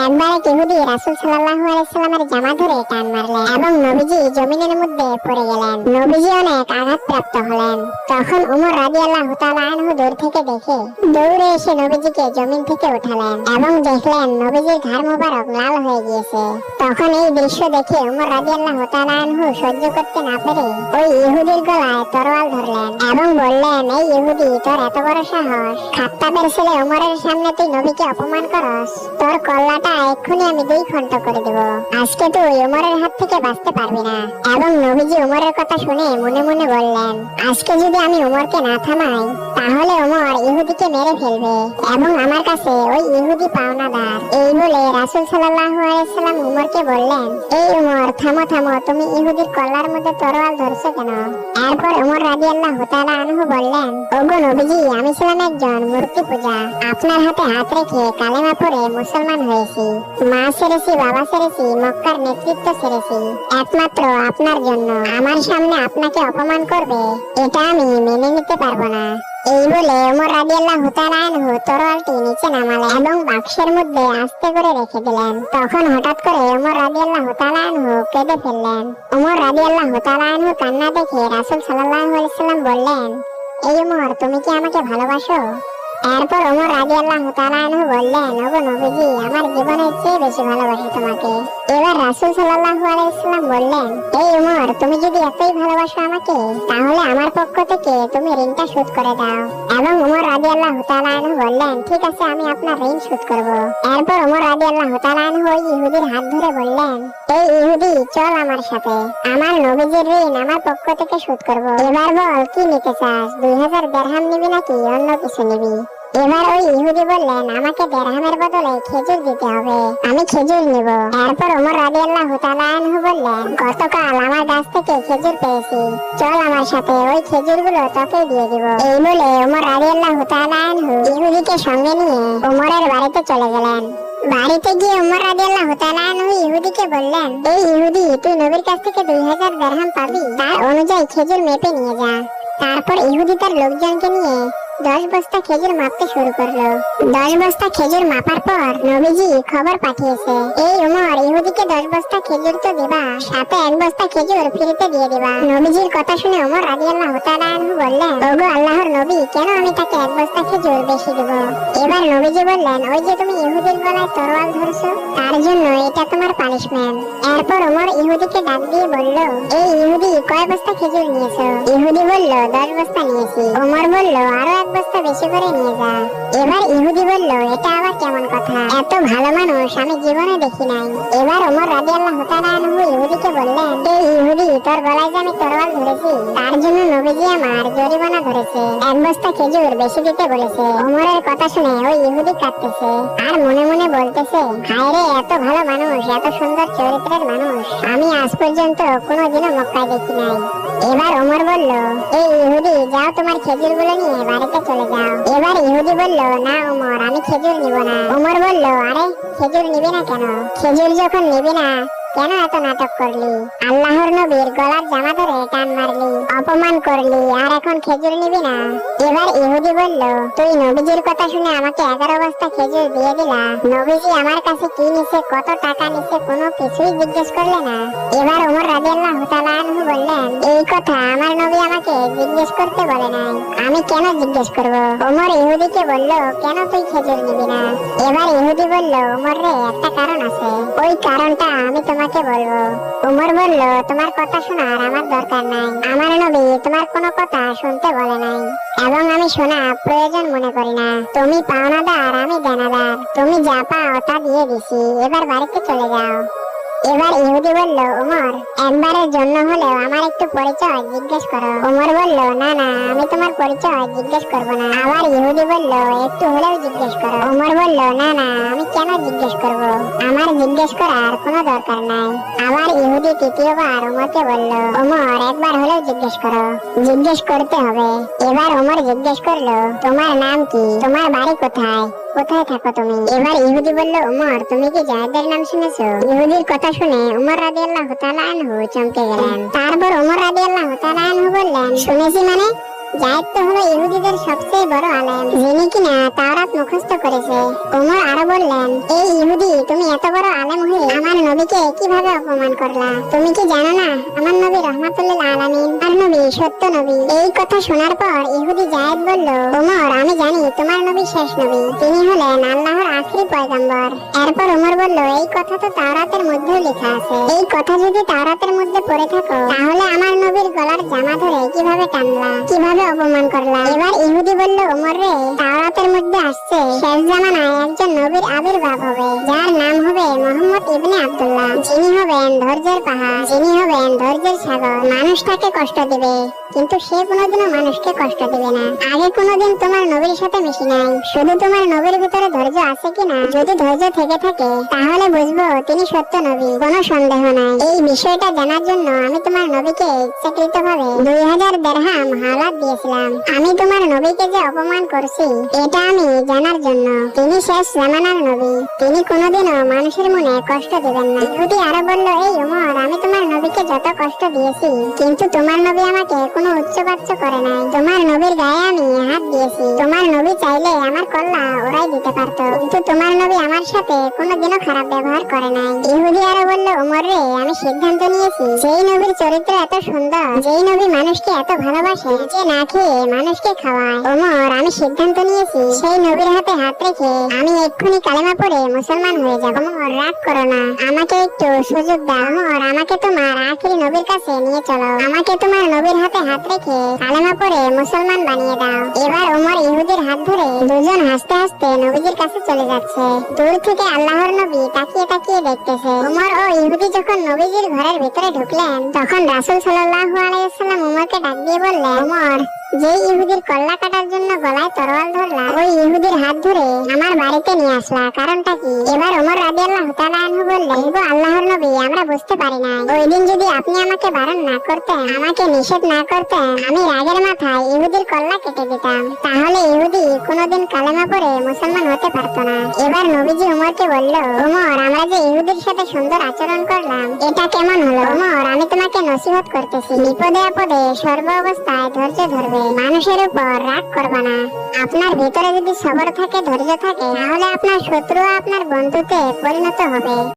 একবার এক ইহুদি রাসূল সাল্লাল্লাহু আলাইহি সাল্লামের জামা ধরে টান মারলেন এবং নবীজি জমিনের মধ্যে পড়ে গেলেন। নবীজি অনেক আঘাতপ্রাপ্ত হলেন। তখন উমর রাদিয়াল্লাহু তাআলা আনহু দূর থেকে দেখে দৌড়ে এসে নবীজিকে জমিন থেকে উঠালেন এবং দেখলেন নবীজির ঘাড় মোবারক লাল হয়ে গিয়েছে। তখন এই দৃশ্য দেখে উমর রাদিয়াল্লাহু তাআলা আনহু সহ্য করতে না পেরে ওই ইহুদির গলায় তরোয়াল ধরলেন এবং বললেন, এই ইহুদি, তোর এত বড় সাহস। খাত্তাবের ছেলে উমরের সামনে তুই নবীকে অপমান করস। তোর কল্লাটা এক্ষুনি আমি দুই খণ্ড করে দেব। আজকে তুই উমরের হাত থেকে বাঁচতে পারবি না। এবং নবীজি উমরের কথা শুনে মনে মনে বললেন, আজকে যদি আমি উমরকে না থামাই, তাহলে উমর ইহুদিকে মেরে ফেলবে। এবং আমার কাছে ওই ইহুদি পাওনাদার। এই বলে রাসূল সাল্লাল্লাহু আলাইহি সাল্লাম উমরকে বললেন, এই উমর, থামো থামো, তুমি ইহুদির কল্লার মধ্যে তরোয়াল ধরছো কেন? এরপর উমর রাদিয়াল্লাহু তাআলা আনহু বললেন, ওগো নবীজি, আমি ছিলাম একজন মূর্তি পূজা আপনার হাতে হাত রেখে কালেমা পড়ে মুসলমান হয়েছি। মা ছেড়েছি বাবা ছেড়েছি মক্কার নেতৃত্ব ছেড়েছি একমাত্র আপনার জন্য। আমার সামনে আপনাকে অপমান করবে, এটা আমি মেনে নিতে পারব না। এই বলে ওমর রাদিয়াল্লাহু তাআলা আনহু তরোয়ালটি নিচে নামালেন এবং বাক্সের মধ্যে আস্তে করে রেখে দিলেন। তখন হঠাৎ করে ওমর রাদিয়াল্লাহু তাআলা আনহু কেঁদে ফেললেন। ওমর রাদিয়াল্লাহু তাআলা আনহু কান্না দেখে রাসূল সাল্লাল্লাহু আলাইহি বললেন, এই ওমর, তুমি কি আমাকে ভালোবাসো? এরপর ওমর রাদিয়াল্লাহু তাআলা আনহু বললেন, ওগো নবীজি, আমার জীবনের চেয়ে বেশি ভালোবাসি তোমাকে। এবার রাসূল সাল্লাল্লাহু আলাইহি সাল্লাম বললেন, এই ওমর তুমি যদি এতই ভালোবাসো আমাকে, তাহলে আমার পক্ষ থেকে তুমি ঋণটা শোধ করে দাও। এবং ওমর রাদিয়াল্লাহু তাআলা আনহু বললেন, ঠিক আছে, আমি আপনার ঋণ শোধ করব। এরপর ওমর রাদিয়াল্লাহু তাআলা আনহু ওই ইহুদির হাত ধরে বললেন এই ইহুদি, চল আমার সাথে। আমার নবীজির ঋণ আমার পক্ষ থেকে শোধ করব। এবার বল, কি নিতে চাস? দুই হাজার দেড়হাম নিবি নাকি অন্য কিছু নিবি? এবার ওই ইহুদি বললেন, আমাকে দেড়হামের বদলে খেজুর দিতে হবে। আমি খেজুর নিব। এরপর ওমর রাদিয়াল্লাহু তাআলা আনহু বললেন, গতকাল আমার গাছ থেকে খেজুর পেয়েছি। চল আমার সাথে, ওই খেজুরগুলো তোকে দিয়ে দিব। এই বলে ওমর রাদিয়াল্লাহু তাআলা আনহু ইহুদিকে সঙ্গে নিয়ে ওমরের বাড়িতে চলে গেলেন। বাড়িতে গিয়ে উমর রাদিয়াল্লাহু তাআলা আনহু ইহুদিকে বললেন, এই ইহুদি, তুই নবীর কাছ থেকে দুই হাজার দেড়হাম পাবি? তার অনুযায়ী খেজুর মেপে নিয়ে যা। তারপর ইহুদি তার লোকজনকে নিয়ে দশ বস্তা খেজুর মাপতে শুরু করল। দশ বস্তা খেজুর মাপার পর নবীজি খবর পাঠিয়েছে। এই উমর ইহুদিকে দশ বস্তা খেজুর তো দিবা, সাথে এক বস্তা খেজুর ফ্রিতে দিয়ে দিবা। নবীজির কথা শুনে উমর তাআলা আনহু বললেন, ওগো আল্লাহর নবী, কেন আমি তাকে এক বস্তা খেজুর বেশি দেব? এবার নবীজি বললেন, ওই যে তুমি ইহুদির গলায় তরোয়াল ধরছো, তার জন্য এটা তোমার পানিশমেন্ট এরপর উমর ইহুদিকে ডাক দিয়ে বলল, এই ইহুদি, কয় বস্তা খেজুর নিয়েছো? ইহুদি বলল, দশ বস্তা নিয়েছি। উমর বলল, আরও এক বস্তা বেশি করে নিয়ে যা। এবার ইহুদি বলল, এটা আবার কেমন কথা? এত ভালো মানুষ আমি জীবনে দেখি নাই। এবার ওমর রাদিয়াল্লাহু তাআলা আনহু ইহুদিকে বললেন এই ইহুদি, তোর গলায় যে আমি তরোয়াল ধরেছি, তার জন্য নবীজি আমার জরিমানা ধরেছে। এক বস্তা খেজুর বেশি দিতে বলেছে। ওমরের কথা শুনে ওই ইহুদি কাঁদতেছে। আর মনে মনে বলতেছে, হায় এত ভালো মানুষ, এত সুন্দর চরিত্রের মানুষ। আমি আজ পর্যন্ত কোনোদিনও মক্কায় দেখি নাই। এবার ওমর বলল, এই ইহুদি, যাও তোমার খেজুরগুলো নিয়ে বাড়িতে চলে যাও। এবার ইহুদি বলল, না ওমর, আমি খেজুর নিব না। ওমর বলল, আরে, খেজুর নিবি না কেন? খেজুর যখন নিবি না কেন এত নাটক করলি? আল্লাহর নবীর গলার জামা ধরে টান মারলি, অপমান করলি, আর এখন খেজুর নিবি না? এবার ইহুদি বলল, তুই নবীজির কথা শুনে আমাকে এগারো বস্তা খেজুর দিয়ে দিলা? নবীজি আমার কাছে কি নিছে, কত টাকা নিছে, কোনো কিছুই জিজ্ঞেস করলে না। এবার ওমর রাদিয়াল্লাহু তাআলা আনহু বললেন, এই কথা আমার নবী আমাকে জিজ্ঞেস করতে বলে নাই। আমি কেন জিজ্ঞেস করব? ওমর ইহুদিকে বলল, কেন তুই খেজুর নিবি না? এবার ইহুদি বলল, ওমর রে, একটা কারণ আছে। ওই কারণটা আমি তোমাকে বলব। উমর বলল, তোমার কথা শোনার আমার দরকার নাই। আমার নবী তোমার কোনো কথা শুনতে বলে নাই। এবং আমি শোনা প্রয়োজন মনে করি না। তুমি পাওনাদার, আমি দেনাদার। তুমি যা পাও তা দিয়ে দিছি। এবার বাড়িতে চলে যাও। এবার ইহুদি বলল, উমর, একবারের জন্য হলেও আমার একটু পরিচয় জিজ্ঞেস করো। উমর বলল, না না, আমি তোমার পরিচয় জিজ্ঞেস করব না। আবার ইহুদি বলল, একটু হলেও জিজ্ঞেস করো। উমর বলল, না না, আমি কেন জিজ্ঞেস করব? আমার জিজ্ঞেস করার কোনো দরকার নাই। আবার ইহুদি তৃতীয়বার উমরকে বলল ওমর একবার হলেও জিজ্ঞেস করো। জিজ্ঞেস করতে হবে। এবার ওমর জিজ্ঞেস করল, তোমার নাম কি? তোমার বাড়ি কোথায়? কোথায় থাকো তুমি? এবার ইহুদি বলল, উমর, তুমি কি জায়দের নাম শুনেছো? ইহুদির কথা শুনে উমর রাদি আল্লাহ আনহু চমকে গেলেন। তারপর উমর রাদি আল্লাহ আনহু বললেন, শুনেছি মানে? জাহেদ তো হলো ইহুদিদের সবচেয়ে বড় আলেম। যিনি কিনা তাওরাত মুখস্থ করেছে। ওমর আরও বললেন, এই ইহুদি, তুমি এত বড় আলেম হয়ে আমার নবীকে কীভাবে অপমান করলা? তুমি কি জানো না, আমার নবী রহমাতুল্লিল আলামিন আর নবী সত্য নবী। এই কথা শোনার পর ইহুদি জায়েদ বলল ওমর আমি জানি তোমার নবী শেষ নবী। তিনি হলেন আল্লাহর আখরি পয়গম্বর। এরপর ওমর বলল, এই কথা তো তাওরাতের মধ্যেও লেখা আছে। এই কথা যদি তাওরাতের মধ্যে পড়ে থাকো, তাহলে আমার নবীর গলার জামা ধরে কীভাবে টানলা? কীভাবে অপমান করলা? এবার ইহুদি বলল ওমর রে তাওরাতের মধ্যে আসছে। শেষ জামানায় একজন নবীর আবির্ভাব হবে, যার নাম হবে মোহাম্মদ ইবনে আব্দুল্লাহ। যিনি হবেন ধৈর্যের পাহাড়, যিনি হবেন ধৈর্যের সাগর। মানুষ তাকে কষ্ট দিবে, কিন্তু সে কোনোদিনও মানুষকে কষ্ট দিবে না। আগে কোনোদিন তোমার নবীর সাথে মিশি নাই। শুধু তোমার নবীর ভিতরে ধৈর্য আছে কিনা যদি ধৈর্য থেকে থাকে, তাহলে বুঝব তিনি সত্য নবী। কোনো সন্দেহ নাই। এই বিষয়টা জানার জন্য আমি তোমার নবীকে ইচ্ছাকৃত ভাবে দুই হাজার দেড়হাম হাওলাত দিয়েছিলাম। আমি তোমার নবীকে যে অপমান করছি এটা আমি জানার জন্য তিনি শেষ জামানার নবী। তিনি কোনোদিনও মানুষের মনে কষ্ট দেবেন না। ইহুদি আরও বলল, এই উমর, আমি তোমার নবীকে যত কষ্ট দিয়েছি, কিন্তু তোমার নবী আমাকে কোনো উচ্চবাচ্য করে নাই। তোমার নবীর গায়ে আমি হাত দিয়েছি। তোমার নবী চাইলে আমার কল্লা ওরাই দিতে পারতো, কিন্তু তোমার নবী আমার সাথে কোনোদিনও খারাপ ব্যবহার করে নাই। ইহুদি আরও বলল, উমর রে, আমি সিদ্ধান্ত নিয়েছি। যেই নবীর চরিত্র এত সুন্দর, যেই নবী মানুষকে এত ভালোবাসে, যে না খেয়ে মানুষকে খাওয়ায়। ওমর আমি সিদ্ধান্ত নিয়েছি সেই নবীর হাতে হাত রেখে আমি এক্ষুনি কালেমা পড়ে মুসলমান হয়ে যাব ওমর রাগ করো না। আমাকে একটু সুযোগ দাও ওমর আমাকে তোমার আখিরি নবীর কাছে নিয়ে চলো। আমাকে তোমার নবীর হাতে হাত রেখে কালেমা পড়ে মুসলমান বানিয়ে দাও। এবার ওমর ইহুদির হাত ধরে দুজন হাসতে হাসতে নবীজির কাছে চলে যাচ্ছে। দূর থেকে আল্লাহর নবী তাকিয়ে তাকিয়ে দেখতেছে। ওমর ও ইহুদি যখন নবীজির ঘরের ভিতরে ঢুকলেন, তখন রাসূল সাল্লাল্লাহু আলাইহি ওয়াসাল্লাম ওমরকে ডাক দিয়ে বললেন ওমর যে ইহুদির কল্লা কাটার জন্য গলায় তরোয়াল ধরলা ওই ইহুদির হাত ধরে আমার বাড়িতে নিয়ে আসলা। কারণটা কি? এবার ওমর রাদিয়াল্লাহু তাআলা আনহু বললেন, গো আল্লাহর নবী, আমরা বুঝতে পারি না ওই দিন যদি আপনি আমাকে বারণ না করতেন, আমাকে নিষেধ না করতেন, আমি রাগের মাথায় ইহুদির কল্লা কেটে দিতাম। তাহলে ইহুদি কোনোদিন কালেমা পড়ে মুসলমান হতে পারতো না। এবার নবীজি উমরকে বলল উমর আমরা যে ইহুদির সাথে সুন্দর আচরণ করলাম, এটা কেমন হলো? উমর আমি তোমাকে নসিহত করতেছি। বিপদে আপদে সর্ব অবস্থায় ধৈর্য ধরবে। মানুষের উপর রাগ করবে না। আপনার ভিতরে যদি সবর থাকে, ধৈর্য থাকে, তাহলে আপনার শত্রু আপনার বন্ধুতে পরিণত হবে।